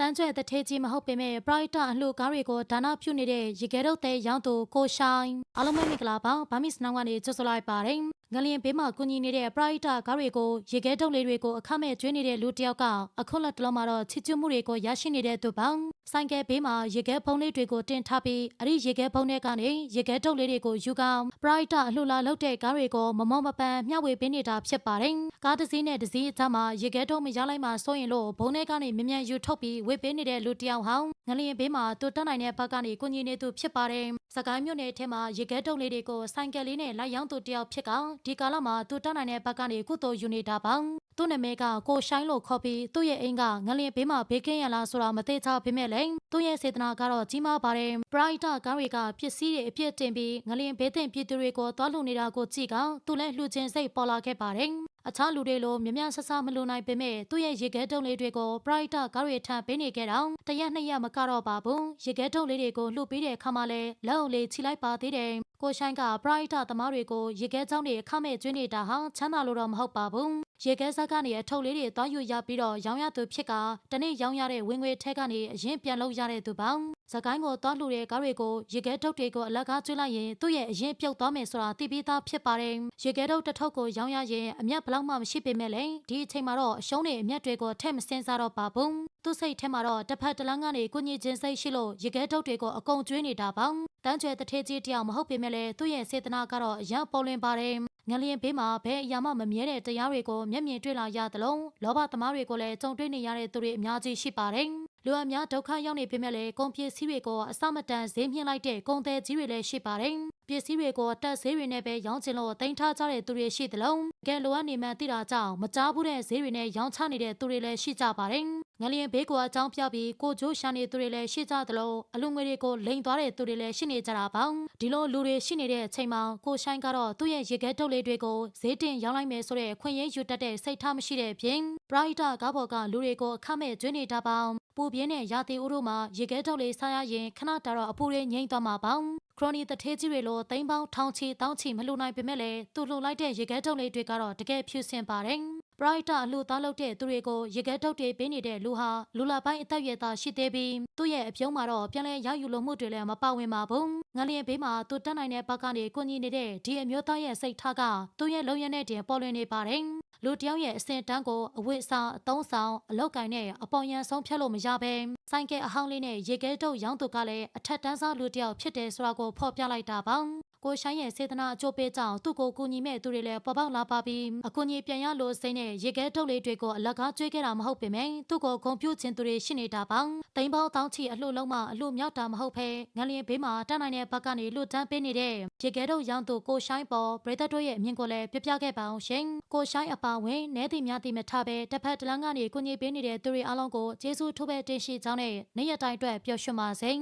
တန်းကျွဲတထေးကြီးမဟုတ်ပေမဲ့ပရိုက်တာအလှကားတွေကိုဒါနပြုနေတဲ့ရေခဲတုတ်တဲ့ရောင်းသူကိုရှိုင်းအားလုံးပဲမင်္ဂလာပါဗာမစ်နောင်ကနေကြိုဆိုလိုက်ပါတယ် ငလျင်ဘေးမှာကူညီနေတဲ့ပရိုက်တာကားတွေကိုရေခဲတုတ်လေးတွေကိုအခမဲ့ကျွေးနေတဲ့လူတစ်ယောက်ကအခုလက်တလုံးမှာတော့ချစ်ကျွမှုတွေကိုရရှိနေတဲ့သူပေါင်းဆိုင်ကယ်ဘေးမှာရေခဲဖုံးလေးတွေကိုတင်ထားပြီးအဲ့ဒီရေခဲဖုံးတွေကနေရေခဲတုတ်လေးတွေကိုယူကောင်းပရိုက်တာအလှလာလောက်တဲ့ကားတွေကိုမမောမပန်းမျှဝေပေးနေတာဖြစ်ပါတယ်ကားတစ်စီးနဲ့တစ်စီးအကြားမှာရေခဲတုတ်မရလိုက်မှစိုးရင်လို့ဘုံထဲကနေမြ мян ယူထုတ်ပြီးဝေပေးနေတဲ့လူတစ်ယောက်ဟောင်းငလျင်ဘေးမှာတူတက်နိုင်တဲ့ဘက်ကနေကူညီနေသူဖြစ်ပါတယ် စကိုင်းမြို့နယ်ထဲမှာရေခဲတုတ်လေးတွေကိုဆိုင်ကယ်လေးနဲ့လိုက်ရောင်းသူတစ်ယောက်ဖြစ်ကဒီကာလမှာတူတက်နိုင်တဲ့ဘက်ကနေကုသိုလ်ယူနေတာပါသူ့နာမည်ကကိုရှိုင်းလို့ခေါ်ပြီးသူ့ရဲ့အိမ်ကငလျင်ဘေးမှာဘေးကင်းရလားဆိုတာမသိချပေမဲ့လည်းသူ့ရဲ့စေတနာကတော့ကြီးမားပါတယ်ပရိုက်တာကားတွေကပစ္စည်းတွေအပြည့်တင်ပြီးငလျင်ဘေးတင်ပြည်သူတွေကိုသွားလူနေတာကိုကြည့်ကသူလည်းလှူခြင်းစိတ်ပေါ်လာခဲ့ပါတယ် အခြားလူတွေလိုမြမဆဆမလိုနိုင်ပေမဲ့သူ့ရဲ့ရေခဲတုံးလေးတွေကိုပရိုက်တာကားတွေထပ်ပေးနေခဲ့တော့တရက်နှစ်ရက်မကတော့ပါဘူးရေခဲတုံးလေးတွေကိုလှုပ်ပေးတဲ့အခါမှာလဲလက်အုပ်လေးခြိလိုက်ပါသေးတယ်ကိုရှိုင်းကပရိုက်တာသမားတွေကိုရေခဲချောင်းတွေအခမဲ့ကျွေးနေတာဟာချမ်းသာလို့တော့မဟုတ်ပါဘူးရေခဲစားကနေအထုပ်လေးတွေသွားယူရပြီးတော့ရောင်းရသူဖြစ်ကတနေ့ရောင်းရတဲ့ဝင်ငွေထက်ကနေအရင်ပြန်လုပ်ရတဲ့သူပေါ့ င်းစကိုင်းကိုသွားလှူတဲ့ကားတွေကိုရေခဲထုတ်တွေကိုအလက်ကားကျွေးလိုက်ရင်သူ့ရဲ့အရင်ပြုတ်သွားမယ်ဆိုတာသိပြီးသားဖြစ်ပါတယ်ရေခဲထုတ်တစ်ထုပ်ကိုရောင်းရရင်အမျက်ဘလောက်မှမရှိပေမဲ့လည်းဒီအချိန်မှာတော့အရှုံးတွေအမျက်တွေကိုထည့်မစင်းစားတော့ပါဘူးသူ့စိတ်ထဲမှာတော့တစ်ဖက်တစ်လမ်းကနေကုညီခြင်းစိတ်ရှိလို့ရေခဲထုတ်တွေကိုအကုန်ကျွေးနေတာပေါ့တန်းကျွဲတထေးကြီးတယောက်မဟုတ်ပေမဲ့လည်းသူ့ရဲ့စေတနာကတော့အရန်ပေါ်လွင်ပါတယ်ငလျင်ဘေးမှာဘယ်အရာမှမမြဲတဲ့တရားတွေကိုမျက်မြင်တွေ့လာရသလိုလောဘသမားတွေကိုလည်းကြုံတွေ့နေရတဲ့သူတွေအများကြီးရှိပါတယ်။ လူအများဒုက္ခရောက်နေပေမဲ့လည်းကုန်ပစ္စည်းတွေကိုအစမတန်ဈေးမြင့်လိုက်တဲ့ကုန်သည်ကြီးတွေလည်းရှိပါတယ်။ပစ္စည်းတွေကိုတက်ဈေးတွေနဲ့ပဲရောင်းချင်လို့တင်ထားကြတဲ့သူတွေရှိသလိုကဲလိုအပ်နေမှသိတာကြောင့်မကြားဘူးတဲ့ဈေးတွေနဲ့ရောင်းချနေတဲ့သူတွေလည်းရှိကြပါတယ်။ ငလျင်ဘေးကအကြောင်းပြပြီးကိုကျိုးရှာနေသူတွေလည်းရှိကြသလိုအလူငွေတွေကိုလိန်သွားတဲ့သူတွေလည်းရှိနေကြတာပေါ့။ဒီလိုလူတွေရှိနေတဲ့အချိန်မှာကိုရှိုင်းကတော့သူ့ရဲ့ရေခဲထုတ်လေးတွေကိုဈေးတင်ရောင်းလိုက်မယ်ဆိုတဲ့ခွင့်ရယူတတ်တဲ့စိတ်ထားမရှိတဲ့အပြင်ပရိုက်တာကားပေါ်ကလူတွေကိုအခမဲ့ကျွေးနေတာပေါ့ပူပြင်းတဲ့ရာသီဥတုမှာရေခဲထုတ်လေးစားရရင်ခဏတာတော့အပူတွေငိမ့်သွားမှာပေါ့ခရိုနီတထေးကြီးတွေလိုသိန်းပေါင်းထောင်ချီတောင်းချီမလှူနိုင်ပေမဲ့လည်းသူလှူလိုက်တဲ့ရေခဲထုတ်လေးတွေကတော့တကယ်ဖြူစင်ပါတယ် ပရိုက်တာအလှသားလုပ်တဲ့သူတွေကိုရေခဲထုတ်တွေပေးနေတဲ့လူဟာလူလာပိုင်းအသက်အရွယ်သားရှိသေးပြီးသူ့ရဲ့အပြုံးမှာတော့ပြန်လဲရောက်ယူလို့မှုတွေလည်းမပါဝင်ပါဘူးငလျင်ဘေးမှာသူတက်နိုင်တဲ့ဘက်ကနေကိုကြီးနေတဲ့ဒီအမျိုးသားရဲ့စိတ်ထားကသူ့ရဲ့လုံရတဲ့တင်ပေါ်လွင်နေပါတယ်လူတယောက်ရဲ့အစင်တန်းကိုအဝတ်အစားအသုံးဆောင်အလောက်ကင်နဲ့အပေါ်ယံဆုံးဖြတ်လို့မရဘဲဆိုင်ကယ်အဟောင်းလေးနဲ့ရေခဲတုပ်ရောင်းသူကလည်းအထက်တန်းစားလူတယောက်ဖြစ်တယ်ဆိုတာကိုဖော်ပြလိုက်တာပါ ကိုရှိုင်းရဲ့စေတနာအကျိုးပေးကြောင်းသူ့ကိုကူညီမဲ့သူတွေလည်းပေါ်ပေါက်လာပါပြီးအကူအညီပြန်ရလို့စိမ့်နဲ့ရေခဲထုတ်လေးတွေကိုအလကားကျွေးခဲ့တာမဟုတ်ပေမဲ့သူ့ကိုဂုံပြူခြင်းသူတွေရှိနေတာပေါ့တိမ်ပေါတောင်းချီအလှလုံးမှအလှမြောက်တာမဟုတ်ဘဲငလျင်ဘေးမှာတန်းနိုင်တဲ့ဘက်ကနေလှတန်းပေးနေတဲ့ရေခဲထုတ်ရောင်းသူကိုရှိုင်းပေါ်ပရိသတ်တို့ရဲ့အမြင်ကိုလည်းပြပြခဲ့ပါအောင်ရှင်ကိုရှိုင်းအပါဝင်နဲတိများတိမထပဲတစ်ဖက်တစ်လမ်းကနေကူညီပေးနေတဲ့သူတွေအားလုံးကိုကျေးဇူးထိုးပဲတင်ရှိကြောင်းနဲ့နေ့ရက်တိုင်းအတွက်ပျော်ရွှင်ပါစေ